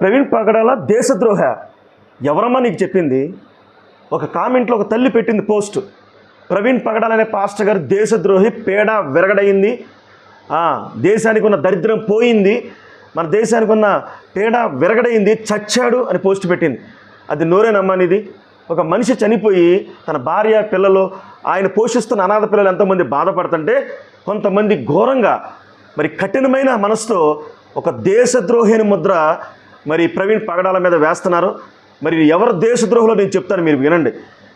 ప్రవీణ్ పగడాల దేశద్రోహ. ఎవరమ్మా నీకు చెప్పింది? ఒక కామెంట్లో ఒక తల్లి పెట్టింది పోస్ట్. ప్రవీణ్ పగడాల అనే పాస్టర్ గారు దేశద్రోహి పేడ విరగడయింది. దేశానికి ఉన్న దరిద్రం పోయింది. మన దేశానికి ఉన్న పేడ విరగడయింది చచ్చాడు అని పోస్ట్ పెట్టింది. అది నోరేనమ్మనిది ఒక మనిషి చనిపోయి తన భార్య పిల్లలు ఆయన పోషిస్తున్న అనాథ పిల్లలు ఎంతోమంది బాధపడుతుంటే కొంతమంది ఘోరంగా మరి కఠినమైన మనసుతో ఒక దేశద్రోహిని ముద్ర మరి ప్రవీణ్ పగడాల మీద వేస్తున్నారు. మరి ఎవరు దేశద్రోహులో నేను చెప్తాను మీరు వినండి.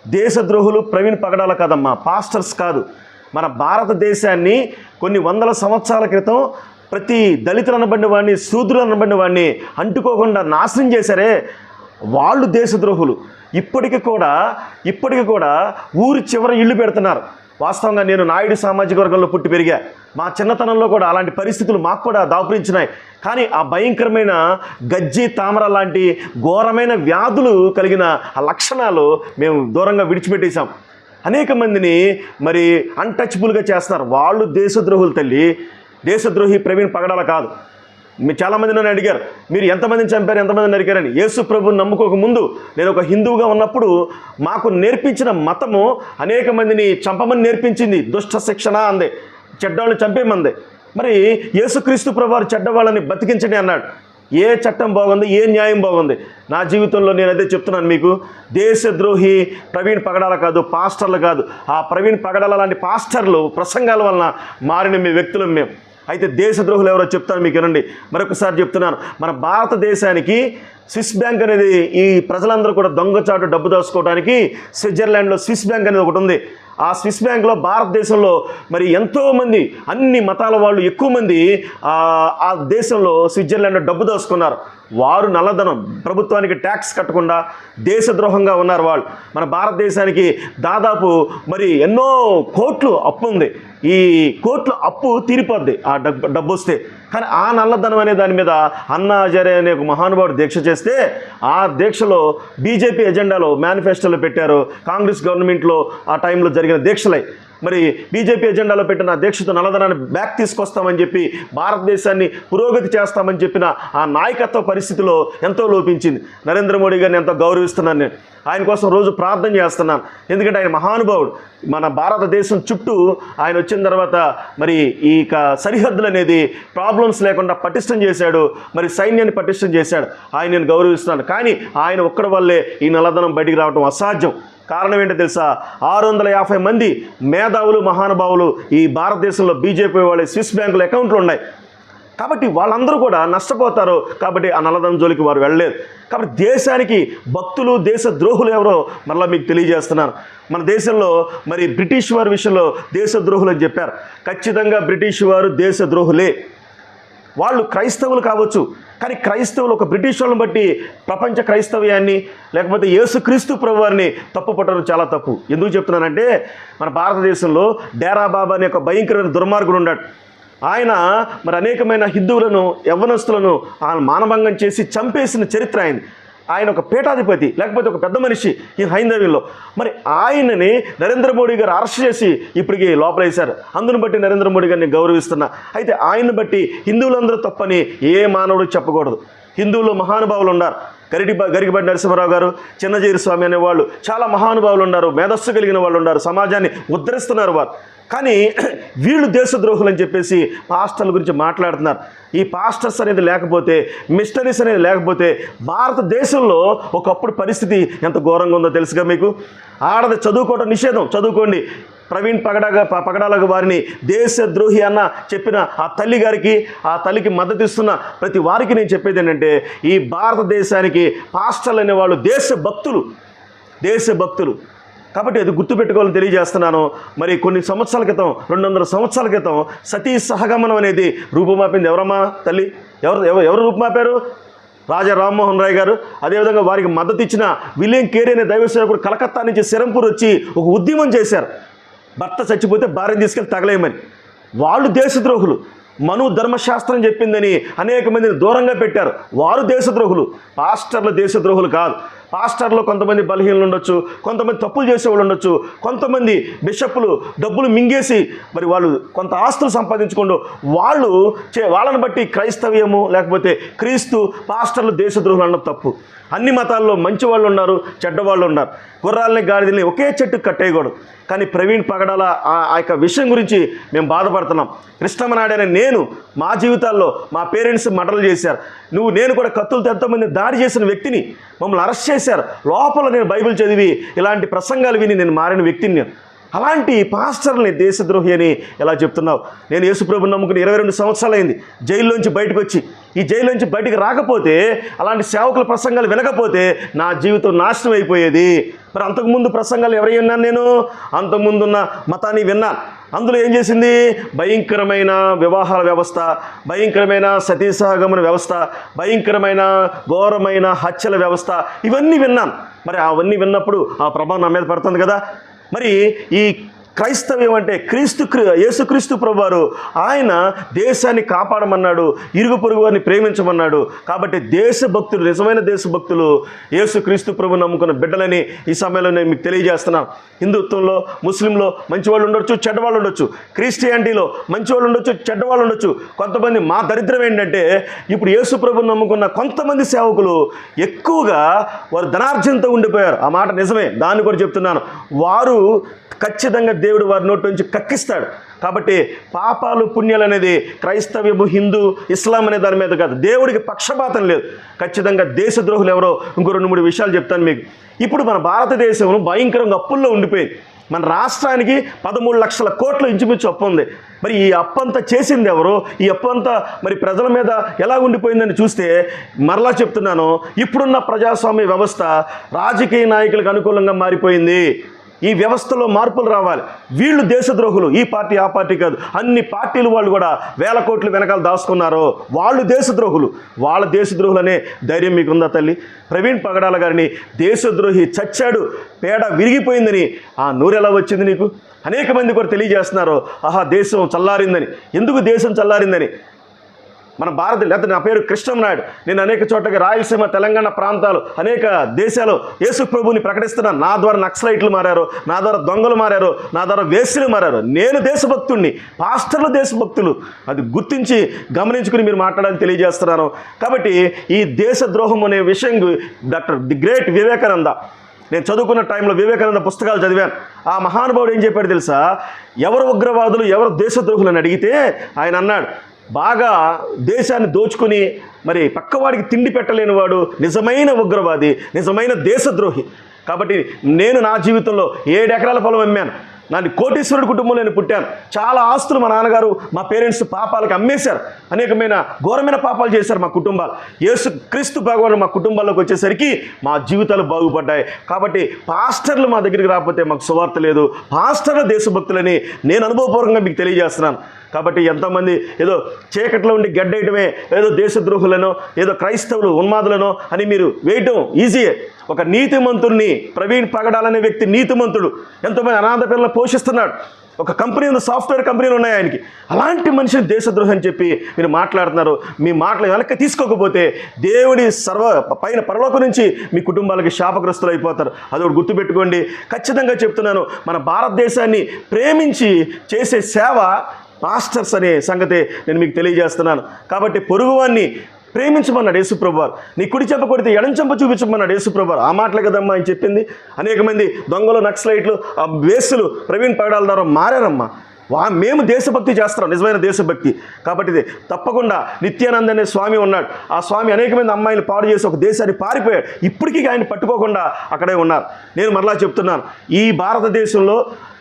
దేశద్రోహులు ప్రవీణ్ పగడాల కాదమ్మా పాస్టర్స్ కాదు. మన భారతదేశాన్ని కొన్ని వందల సంవత్సరాల క్రితం ప్రతి దళితులు అనబడిన వాడిని శూద్రులు అనబడిన వాడిని అంటుకోకుండా నాశనం చేశారే వాళ్ళు దేశద్రోహులు. ఇప్పటికి కూడా ఇప్పటికి కూడా ఊరి చివర ఇల్లు పెడుతున్నారు. వాస్తవంగా నేను నాయుడు సామాజిక వర్గంలో పుట్టి పెరిగా మా చిన్నతనంలో కూడా అలాంటి పరిస్థితులు మాకు కూడా దాపురించినాయి. కానీ ఆ భయంకరమైన గజ్జి తామర లాంటి ఘోరమైన వ్యాధులు కలిగిన ఆ లక్షణాలు మేము దూరంగా విడిచిపెట్టేశాం. అనేక మందిని మరి అన్టచబుల్గా చేస్తున్నారు. వాళ్ళు దేశద్రోహులు తల్లి. దేశద్రోహి ప్రవీణ్ పగడాల కాదు. మీరు చాలామంది నన్ను అడిగారు మీరు ఎంతమందిని చంపారు ఎంతమందిని నరికారని? యేసు ప్రభుని నమ్ముకోక ముందు నేను ఒక హిందువుగా ఉన్నప్పుడు మాకు నేర్పించిన మతము అనేక మందిని చంపమని నేర్పించింది. దుష్ట శిక్షణ అంది. చెడ్డవాళ్ళని చంపేమంది మరి యేసుక్రీస్తు ప్రభువారు చెడ్డవాళ్ళని బతికించండి అన్నాడు. ఏ చట్టం బాగుంది ఏ న్యాయం బాగుంది? నా జీవితంలో నేను అదే చెప్తున్నాను మీకు. దేశద్రోహి ప్రవీణ్ పగడాల కాదు పాస్టర్లు కాదు. ఆ ప్రవీణ్ పగడాల లాంటి పాస్టర్లు ప్రసంగాల వలన మారిన మీ వ్యక్తులం మేము. అయితే దేశద్రోహులు ఎవరో చెప్తాను మీకు వినండి. మరొకసారి చెప్తున్నాను. మన భారతదేశానికి స్విస్ బ్యాంక్ అనేది ఈ ప్రజలందరూ కూడా దొంగచాటు డబ్బు దాచుకోవడానికి స్విట్జర్లాండ్లో స్విస్ బ్యాంక్ అనేది ఒకటి ఉంది. ఆ స్విస్ బ్యాంక్లో భారతదేశంలో మరి ఎంతోమంది అన్ని మతాల వాళ్ళు ఎక్కువ మంది ఆ ఆ దేశంలో స్విట్జర్లాండ్లో డబ్బు దాచుకున్నారు. వారు నల్లధనం ప్రభుత్వానికి ట్యాక్స్ కట్టకుండా దేశద్రోహంగా ఉన్నారు వాళ్ళు. మన భారతదేశానికి దాదాపు మరి ఎన్నో కోట్లు అప్పు ఉంది. ఈ కోట్లు అప్పు తీరిపోద్ది ఆ డబ్బు డబ్బు వస్తే. కానీ ఆ నల్లధనం అనే దాని మీద అన్నాజరే అనే ఒక మహానుభావుడు దీక్ష చేస్తే ఆ దీక్షలో బీజేపీ ఎజెండాలో మేనిఫెస్టోలో పెట్టారు. కాంగ్రెస్ గవర్నమెంట్లో ఆ టైంలో జరిగిన దీక్షలై. మరి బీజేపీ ఎజెండాలో పెట్టిన దీక్షిత నల్లధనాన్ని బ్యాక్ తీసుకొస్తామని చెప్పి భారతదేశాన్ని పురోగతి చేస్తామని చెప్పిన ఆ నాయకత్వ పరిస్థితిలో ఎంతో లోపించింది. నరేంద్ర మోడీ గారిని ఎంతో గౌరవిస్తున్నాను నేను. ఆయన కోసం రోజు ప్రార్థన చేస్తున్నాను. ఎందుకంటే ఆయన మహానుభావుడు. మన భారతదేశం చుట్టూ ఆయన వచ్చిన తర్వాత మరి ఈ క- సరిహద్దులు అనేది ప్రాబ్లమ్స్ లేకుండా పటిష్టం చేశాడు. మరి సైన్యాన్ని పటిష్టం చేశాడు. ఆయన నేను గౌరవిస్తున్నాను. కానీ ఆయన ఒక్కడి వల్లే ఈ నల్లధనం బయటికి రావడం అసాధ్యం. కారణం ఏంటో తెలుసా? ఆరు వందల యాభై మంది మేధావులు మహానుభావులు ఈ భారతదేశంలో బీజేపీ వాళ్ళ స్విస్ బ్యాంకుల అకౌంట్లు ఉన్నాయి. కాబట్టి వాళ్ళందరూ కూడా నష్టపోతారు. కాబట్టి ఆ నల్లధనం జోలికి వారు వెళ్ళలేదు. కాబట్టి దేశానికి భక్తులు దేశ ద్రోహులు ఎవరో మరలా మీకు తెలియజేస్తున్నాను. మన దేశంలో మరి బ్రిటిష్ వారి విషయంలో దేశ ద్రోహులు అని చెప్పారు. ఖచ్చితంగా బ్రిటిష్ వారు దేశ ద్రోహులే. వాళ్ళు క్రైస్తవులు కావచ్చు. కానీ క్రైస్తవులు ఒక బ్రిటిష్ వాళ్ళని బట్టి ప్రపంచ క్రైస్తవ్యాన్ని లేకపోతే యేసుక్రీస్తు ప్రభు వారిని తప్పు పట్టడం చాలా తప్పు. ఎందుకు చెప్తున్నానంటే మన భారతదేశంలో డేరా బాబా అనే ఒక భయంకరమైన దుర్మార్గుడు ఉన్నాడు. ఆయన మరి అనేకమైన హిందువులను యవ్వనస్తులను ఆయన మానభంగం చేసి చంపేసిన చరిత్ర ఆయన ఆయన ఒక పీఠాధిపతి లేకపోతే ఒక పెద్ద మనిషి ఈ హైందవ్యంలో మరి ఆయనని నరేంద్ర మోడీ గారు అరెస్ట్ చేసి ఇప్పటికి లోపలేశారు. అందును బట్టి నరేంద్ర మోడీ గారిని గౌరవిస్తున్నా అయితే ఆయన్ని బట్టి హిందువులందరూ తప్పని ఏ మానవుడు చెప్పకూడదు. హిందువులు మహానుభావులు ఉన్నారు. గరిటి గరికబడి నరసింహారావు గారు చిన్నజీరి స్వామి అనేవాళ్ళు చాలా మహానుభావులు ఉన్నారు. మేధస్సు కలిగిన వాళ్ళు ఉన్నారు. సమాజాన్ని ఉద్ధరిస్తున్నారు వారు. కానీ వీళ్ళు దేశద్రోహులు అని చెప్పేసి పాస్టర్ల గురించి మాట్లాడుతున్నారు. ఈ పాస్టర్స్ అనేది లేకపోతే మిస్టరీస్ అనేది లేకపోతే భారతదేశంలో ఒకప్పుడు పరిస్థితి ఎంత ఘోరంగా ఉందో తెలుసుగా మీకు? ఆడది చదువుకోవడం నిషేధం. చదువుకోండి. ప్రవీణ్ పగడగా పగడాలకు వారిని దేశద్రోహి అన్న చెప్పిన ఆ తల్లి గారికి ఆ తల్లికి మద్దతు ఇస్తున్న ప్రతి వారికి నేను చెప్పేది ఏంటంటే ఈ భారతదేశానికి పాస్టర్లు అనేవాళ్ళు దేశ భక్తులు దేశ భక్తులు కాబట్టి అది గుర్తుపెట్టుకోవాలని తెలియజేస్తున్నాను. మరి కొన్ని సంవత్సరాల క్రితం రెండు వందల సంవత్సరాల క్రితం సతీ సహగమనం అనేది రూపుమాపింది ఎవరమ్మా తల్లి? ఎవరు ఎవరు ఎవరు రూపుమాపారు? రాజా రామ్మోహన్ రాయ్ గారు. అదేవిధంగా వారికి మద్దతు ఇచ్చిన విలియం కేరీ అనే దైవ సేవకుడు కలకత్తా నుంచి సిరంపూర్ వచ్చి ఒక ఉద్యమం చేశారు. భర్త చచ్చిపోతే భార్యను తీసుకెళ్ళి తగలేయమని. వాళ్ళు దేశద్రోహులు. మను ధర్మశాస్త్రం చెప్పిందని అనేక మందిని దూరంగా పెట్టారు. వారు దేశద్రోహులు. పాస్టర్లు దేశద్రోహులు కాదు. పాస్టర్లు కొంతమంది బలహీనలు ఉండొచ్చు కొంతమంది తప్పులు చేసేవాళ్ళు ఉండొచ్చు కొంతమంది బిషప్లు డబ్బులు మింగేసి మరి వాళ్ళు కొంత ఆస్తులు సంపాదించుకోండు వాళ్ళు చే వాళ్ళని బట్టి క్రైస్తవ్యము లేకపోతే క్రీస్తు పాస్టర్లు దేశద్రోహులు అన్నది తప్పు. అన్ని మతాల్లో మంచి వాళ్ళు ఉన్నారు చెడ్డవాళ్ళు ఉన్నారు. గుర్రాలని గాడిదని ఒకే చెట్టు కట్టేయకూడదు. కానీ ప్రవీణ్ పగడాల ఆ యొక్క విషయం గురించి మేము బాధపడుతున్నాం. కృష్ణమనాడైన నేను మా జీవితాల్లో మా పేరెంట్స్ మటలు చేశారు. నువ్వు నేను కూడా కత్తులతో ఎంతోమంది దాడి చేసిన వ్యక్తిని మమ్మల్ని అరెస్ట్ చేశారు. లోపల నేను బైబిల్ చదివి ఇలాంటి ప్రసంగాలు విని నేను మారిన వ్యక్తిని అలాంటి పాస్టర్ని దేశద్రోహి అని ఎలా చెప్తున్నావు? నేను యేసుప్రభు నమ్ముకుని ఇరవై రెండు సంవత్సరాలైంది. జైల్లోంచి బయటకు వచ్చి ఈ జైల్లోంచి బయటికి రాకపోతే అలాంటి సేవకుల ప్రసంగాలు వినకపోతే నా జీవితం నాశనం అయిపోయేది. మరి అంతకుముందు ప్రసంగాలు ఎవరై విన్నాను నేను? అంతకుముందున్న మతాన్ని విన్నాను అందులో ఏం చేసింది? భయంకరమైన వివాహాల వ్యవస్థ భయంకరమైన సతీసహగమన వ్యవస్థ భయంకరమైన ఘోరమైన హత్యల వ్యవస్థ ఇవన్నీ విన్నాను. మరి అవన్నీ విన్నప్పుడు ఆ ప్రభావం నా మీద పడుతుంది కదా? మరి ఈ క్రైస్తవ్యం అంటే క్రీస్తు యేసుక్రీస్తు ప్రభువారు ఆయన దేశాన్ని కాపాడమన్నాడు ఇరుగు పొరుగు వారిని ప్రేమించమన్నాడు. కాబట్టి దేశభక్తులు నిజమైన దేశభక్తులు యేసుక్రీస్తు ప్రభు నమ్ముకున్న బిడ్డలని ఈ సమయంలో నేను మీకు తెలియజేస్తున్నాను హిందుత్వంలో ముస్లింలో మంచి వాళ్ళు ఉండొచ్చు చెడ్డవాళ్ళు ఉండొచ్చు. క్రిస్టియానిటీలో మంచివాళ్ళు ఉండొచ్చు చెడ్డవాళ్ళు ఉండొచ్చు. కొంతమంది మా దరిద్రం ఏంటంటే ఇప్పుడు యేసు ప్రభు నమ్ముకున్న కొంతమంది సేవకులు ఎక్కువగా వారు ధనార్జనతో ఉండిపోయారు. ఆ మాట నిజమే దాన్ని కూడా చెప్తున్నాను. వారు ఖచ్చితంగా దేవుడు వారి నోటి నుంచి కక్కిస్తాడు. కాబట్టి పాపాలు పుణ్యాలు అనేది క్రైస్తవ్యము హిందూ ఇస్లాం అనే దాని మీద కాదు. దేవుడికి పక్షపాతం లేదు. ఖచ్చితంగా దేశద్రోహులు ఎవరో ఇంకో రెండు మూడు విషయాలు చెప్తాను మీకు. ఇప్పుడు మన భారతదేశం భయంకరంగా అప్పుల్లో ఉండిపోయింది. మన రాష్ట్రానికి పదమూడు లక్షల కోట్ల ఇంచుమించు అప్పు ఉంది. మరి ఈ అప్పంతా చేసింది ఎవరు? ఈ అప్పంతా మరి ప్రజల మీద ఎలా ఉండిపోయిందని చూస్తే మరలా చెప్తున్నాను. ఇప్పుడున్న ప్రజాస్వామ్య వ్యవస్థ రాజకీయ నాయకులకు అనుకూలంగా మారిపోయింది. ఈ వ్యవస్థలో మార్పులు రావాలి. వీళ్ళు దేశద్రోహులు ఈ పార్టీ ఆ పార్టీ కాదు. అన్ని పార్టీలు వాళ్ళు కూడా వేల కోట్లు వెనకాల దాచుకున్నారు వాళ్ళు దేశద్రోహులు. వాళ్ళ దేశద్రోహులు అనే ధైర్యం మీకు ఉందా తల్లి? ప్రవీణ్ పగడాల గారిని దేశద్రోహి చచ్చాడు పేడ విరిగిపోయిందని ఆ నూరెలా వచ్చింది నీకు? అనేక మంది కూడా తెలియజేస్తున్నారు ఆహా దేశం చల్లారిందని. ఎందుకు దేశం చల్లారిందని? మన భారత లేదా నా పేరు కృష్ణంనాయుడు నేను అనేక చోట్లకి రాయలసీమ తెలంగాణ ప్రాంతాలు అనేక దేశాలు యేసు ప్రభుని ప్రకటిస్తున్న నా ద్వారా నక్సలైట్లు మారారు నా ద్వారా దొంగలు మారారు నా ద్వారా వేసులు మారారు. నేను దేశభక్తుణ్ణి పాస్టర్లు దేశభక్తులు. అది గుర్తించి గమనించుకుని మీరు మాట్లాడాలని తెలియజేస్తున్నాను. కాబట్టి ఈ దేశద్రోహం అనే విషయం డాక్టర్ ది గ్రేట్ వివేకానంద. నేను చదువుకున్న టైంలో వివేకానంద పుస్తకాలు చదివాను. ఆ మహానుభావుడు ఏం చెప్పాడు తెలుసా? ఎవరు ఉగ్రవాదులు ఎవరు దేశద్రోహులు అని అడిగితే ఆయన అన్నాడు బాగా దేశాన్ని దోచుకుని మరి పక్కవాడికి తిండి పెట్టలేని వాడు నిజమైన ఉగ్రవాది నిజమైన దేశద్రోహి. కాబట్టి నేను నా జీవితంలో ఏడు ఎకరాల పొలం అమ్మాను. నాది కోటీశ్వరుడు కుటుంబంలో నేను పుట్టాను. చాలా ఆస్తులు మా నాన్నగారు మా పేరెంట్స్ పాపాలకు అమ్మేశారు. అనేకమైన ఘోరమైన పాపాలు చేశారు మా కుటుంబాలు. యేసు క్రీస్తు భగవాన్ మా కుటుంబాల్లోకి వచ్చేసరికి మా జీవితాలు బాగుపడ్డాయి. కాబట్టి పాస్టర్లు మా దగ్గరికి రాకపోతే మాకు సువార్త లేదు. పాస్టర్ల దేశభక్తులని నేను అనుభవపూర్వకంగా మీకు తెలియజేస్తున్నాను. కాబట్టి ఎంతోమంది ఏదో చీకట్లో ఉండి గడ్డేయటమే ఏదో దేశద్రోహులను ఏదో క్రైస్తవులు ఉన్మాదులను అని మీరు వేయటం ఈజీయే ఒక నీతిమంతుడిని ప్రవీణ్ పగడాలనే వ్యక్తి నీతిమంతుడు. ఎంతోమంది అనాథ పిల్లలు పోషిస్తున్నాడు. ఒక కంపెనీ ఉంది సాఫ్ట్వేర్ కంపెనీలు ఉన్నాయి ఆయనకి. అలాంటి మనిషిని దేశద్రోహం అని చెప్పి మీరు మాట్లాడుతున్నారు. మీ మాటలు వెనక్కి తీసుకోకపోతే దేవుడి సర్వ పైన పరలోకం నుంచి మీ కుటుంబాలకి శాపగ్రస్తులు అయిపోతారు. అది ఒకటి గుర్తుపెట్టుకోండి. ఖచ్చితంగా చెప్తున్నాను మన భారతదేశాన్ని ప్రేమించి చేసే సేవ మాస్టర్స్ అనే సంగతి నేను మీకు తెలియజేస్తున్నాను. కాబట్టి పొరుగువాన్ని ప్రేమించమన్నాడు యేసుప్రభువారు. నీ కుడి చెంప కొడితే ఎడం చెంప చూపించమన్నాడు యేసుప్రభువారు. ఆ మాటలు కదమ్మా అని చెప్పింది. అనేక మంది దొంగలు నక్సలైట్లు ఆ వేసులు ప్రవీణ్ పగడాల ద్వారా మారారమ్మా. వా మేము దేశభక్తి చేస్తున్నాం నిజమైన దేశభక్తి. కాబట్టి ఇది తప్పకుండా నిత్యానంద్ అనే స్వామి ఉన్నాడు. ఆ స్వామి అనేకమైన అమ్మాయిలు పాడు చేసి ఒక దేశాన్ని పారిపోయాడు. ఇప్పటికీ ఆయన పట్టుకోకుండా అక్కడే ఉన్నారు. నేను మరలా చెప్తున్నాను. ఈ భారతదేశంలో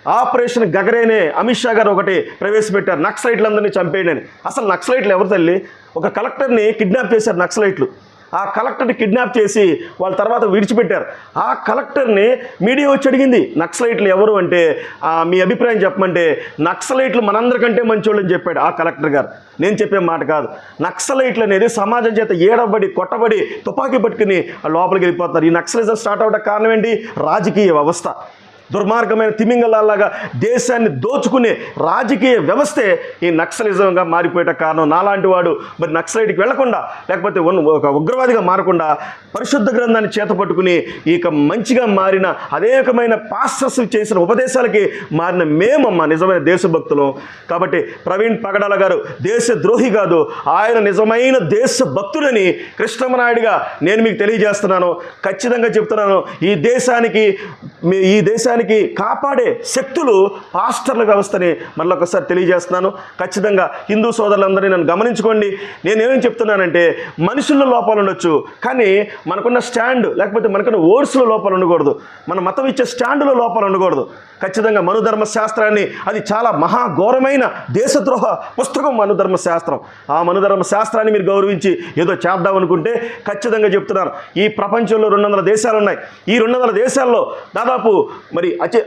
ఆపరేషన్ గగరేనే అమిత్ షా గారు ఒకటి ప్రవేశపెట్టారు. నక్సలైట్లందరినీ చంపేయండి అని అసలు నక్సలైట్లు ఎవరు తల్లి? ఒక కలెక్టర్ని కిడ్నాప్ చేశారు నక్సలైట్లు. ఆ కలెక్టర్ని కిడ్నాప్ చేసి వాళ్ళ తర్వాత విడిచిపెట్టారు. ఆ కలెక్టర్ని మీడియా వచ్చి అడిగింది నక్సలైట్లు ఎవరు? అంటే "ఆ, మీ అభిప్రాయం చెప్పమంటే నక్సలైట్లు మనందరికంటే మంచోళ్ళు అని చెప్పాడు ఆ కలెక్టర్ గారు. నేను చెప్పే మాట కాదు. నక్సలైట్లు అనేది సమాజం చేత ఏడబడి కొట్టబడి తుపాకీ పట్టుకుని ఆ లోపలికి వెళ్ళిపోతారు ఈ నక్సలిజం స్టార్ట్ అవడానికి కారణం ఏంటి? రాజకీయ వ్యవస్థ. దుర్మార్గమైన తిమింగలాగా దేశాన్ని దోచుకునే రాజకీయ వ్యవస్థే ఈ నక్సలిజంగా మారిపోయేట కారణం. నాలాంటి వాడు మరి నక్సలైట్కి వెళ్ళకుండా లేకపోతే ఒక ఉగ్రవాదిగా మారకుండా పరిశుద్ధ గ్రంథాన్ని చేతపట్టుకుని ఇక మంచిగా మారిన అనేకమైన పాస్టర్స్ చేసిన ఉపదేశాలకి మారిన మేమమ్మ నిజమైన దేశభక్తులు. కాబట్టి ప్రవీణ్ పగడాల గారు దేశ ద్రోహి కాదు ఆయన నిజమైన దేశభక్తులని కృష్ణమనాయుడిగా నేను మీకు తెలియజేస్తున్నాను. ఖచ్చితంగా చెప్తున్నాను. ఈ దేశానికి మీ ఈ దేశానికి కాపాడే శక్తులు పాస్టర్ల వ్యవస్థని మళ్ళొకసారి తెలియజేస్తున్నాను. ఖచ్చితంగా హిందూ సోదరులందరినీ నన్ను గమనించుకోండి. నేనేం చెప్తున్నానంటే మనుషుల్లో లోపాలు ఉండొచ్చు కానీ మనకున్న స్టాండ్ లేకపోతే మనకున్న ఓట్స్లో లోపాలు ఉండకూడదు. మన మతం ఇచ్చే స్టాండ్లో లోపాలు ఉండకూడదు. ఖచ్చితంగా మనుధర్మ శాస్త్రాన్ని అది చాలా మహాఘోరమైన దేశద్రోహ పుస్తకం మనుధర్మ శాస్త్రం. ఆ మనుధర్మ శాస్త్రాన్ని మీరు గౌరవించి ఏదో చేద్దాం అనుకుంటే ఖచ్చితంగా చెప్తున్నాను. ఈ ప్రపంచంలో రెండు వందల దేశాలు ఉన్నాయి. ఈ రెండు వందల దేశాల్లో దాదాపు మరి అచే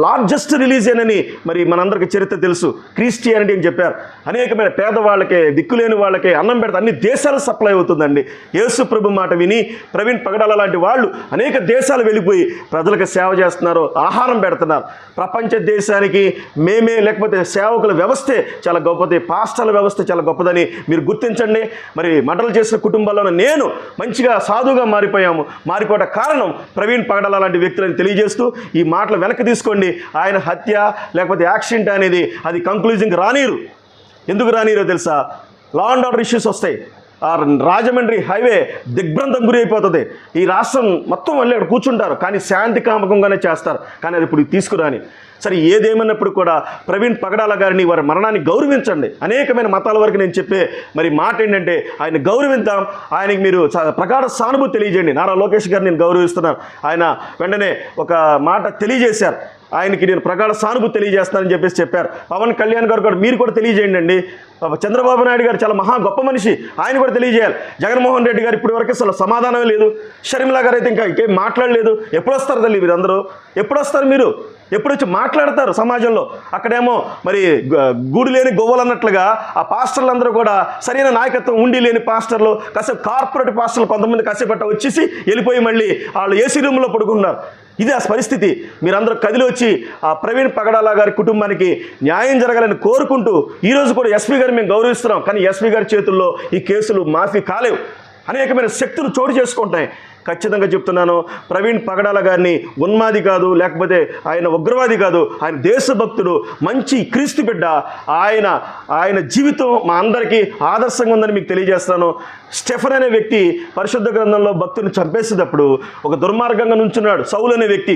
లార్జెస్ట్ రిలీజియన్ అని మరి మనందరికీ చరిత్ర తెలుసు. క్రిస్టియానిటీ అని చెప్పారు. అనేకమైన పేదవాళ్ళకే దిక్కులేని వాళ్ళకే అన్నం పెడతా అన్ని దేశాలు సప్లై అవుతుందండి. యేసు ప్రభు మాట విని ప్రవీణ్ పగడాల లాంటి వాళ్ళు అనేక దేశాలు వెళ్ళిపోయి ప్రజలకు సేవ చేస్తున్నారు ఆహారం పెడుతున్నారు. ప్రపంచ దేశానికి మేమే లేకపోతే సేవకుల వ్యవస్థే చాలా గొప్పది. పాస్టర్ల వ్యవస్థ చాలా గొప్పదని మీరు గుర్తించండి. మరి మటలు చేసిన కుటుంబాల్లో నేను మంచిగా సాధువుగా మారిపోయాము. మారిపోవడం కారణం ప్రవీణ్ పగడాల లాంటి వ్యక్తులని తెలియజేస్తూ ఈ మాటలు వెనక్కి తీసుకోండి. ఆయన హత్య లేకపోతే యాక్సిడెంట్ అనేది అది కంక్లూజింగ్ రానీరు. ఎందుకు రానీరో తెలుసా? లా అండ్ ఆర్డర్ ఇష్యూస్ వస్తాయి. ఆ రాజమండ్రి హైవే దిగ్భ్రాంతం గురి అయిపోతుంది. ఈ రాష్ట్రం మొత్తం వెళ్ళి అక్కడ కూర్చుంటారు. కానీ శాంతి కామకంగానే చేస్తారు. కానీ అది ఇప్పుడు తీసుకురాని. సరే ఏదేమన్నప్పుడు కూడా ప్రవీణ్ పగడాల గారిని వారి మరణాన్ని గౌరవించండి. అనేకమైన మతాల వరకు నేను చెప్పే మరి మాట ఏంటంటే ఆయన గౌరవిద్దాం. ఆయనకి మీరు ప్రగాఢ సానుభూతి తెలియజేయండి. నారా లోకేష్ గారిని నేను గౌరవిస్తున్నాను. ఆయన వెంటనే ఒక మాట తెలియజేశారు. ఆయనకి నేను ప్రగాఢ సానుభూతి తెలియజేస్తానని చెప్పేసి చెప్పారు. పవన్ కళ్యాణ్ గారు కూడా మీరు కూడా తెలియజేయండి అండి. చంద్రబాబు నాయుడు గారు చాలా మహా గొప్ప మనిషి. ఆయన కూడా తెలియజేయాలి. జగన్మోహన్ రెడ్డి గారు ఇప్పటి వరకు అసలు సమాధానమే లేదు. షర్మిలా గారు అయితే ఇంకా ఇంకేం మాట్లాడలేదు. ఎప్పుడు వస్తారు తల్లి మీరందరూ? ఎప్పుడు వస్తారు మీరు? ఎప్పుడు వచ్చి మాట్లాడతారు సమాజంలో? అక్కడేమో మరి గూడు లేని గొవ్వలు అన్నట్లుగా ఆ పాస్టర్లు అందరూ కూడా సరైన నాయకత్వం ఉండి లేని పాస్టర్లు కాసేపు కార్పొరేట్ పాస్టర్లు కొంతమంది కసేపట్ట వచ్చేసి వెళ్ళిపోయి మళ్ళీ వాళ్ళు ఏసీ రూమ్లో పడుకున్నారు ఇది ఆ పరిస్థితి. మీరందరూ కదిలి వచ్చి ఆ ప్రవీణ్ పగడాల గారి కుటుంబానికి న్యాయం జరగాలని కోరుకుంటూ ఈరోజు కూడా ఎస్పీ గారిని మేము గౌరవిస్తున్నాం. కానీ ఎస్పీ గారి చేతుల్లో ఈ కేసులు మాఫీ కాలేవు. అనేకమైన శక్తులు చోటు చేసుకుంటాయి ఖచ్చితంగా చెప్తున్నాను. ప్రవీణ్ పగడాల గారిని ఉన్మాది కాదు లేకపోతే ఆయన ఉగ్రవాది కాదు ఆయన దేశభక్తుడు మంచి క్రీస్తు బిడ్డ. ఆయన ఆయన జీవితం మా అందరికీ ఆదర్శంగా ఉందని మీకు తెలియజేస్తాను స్టెఫన్ అనే వ్యక్తి పరిశుద్ధ గ్రంథంలో భక్తుని చంపేసేటప్పుడు ఒక దుర్మార్గంగా నుంచున్నాడు. సౌలు అనే వ్యక్తి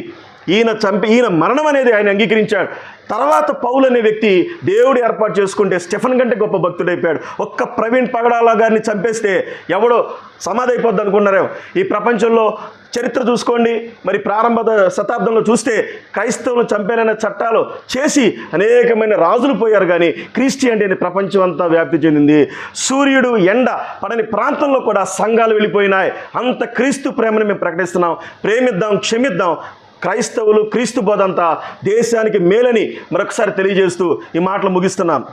ఈయన చంపి ఈయన మరణం అనేది ఆయన అంగీకరించాడు. తర్వాత పౌలు అనే వ్యక్తి దేవుడు ఏర్పాటు చేసుకుంటే స్టెఫన్ కంటే గొప్ప భక్తుడైపోయాడు. ఒక్క ప్రవీణ్ పగడాల గారిని చంపేస్తే ఎవడో సమాధి అయిపోద్ది అనుకున్నారేమో. ఈ ప్రపంచంలో చరిత్ర చూసుకోండి. మరి ప్రారంభ శతాబ్దంలో చూస్తే క్రైస్తవులు చంపేనన్న చట్టాలు చేసి అనేకమైన రాజులు పోయారు కానీ క్రిస్టియానిటీ అనే ప్రపంచం అంతా వ్యాప్తి చెందింది. సూర్యుడు ఎండ పడని ప్రాంతంలో కూడా సంఘాలు వెళ్ళిపోయినాయి. అంత క్రీస్తు ప్రేమను మేము ప్రకటిస్తున్నాం. ప్రేమిద్దాం క్షమిద్దాం క్రైస్తవులు క్రీస్తు బోధంతా దేశానికి మేలని మరొకసారి తెలియజేస్తూ ఈ మాటలు ముగిస్తున్నాను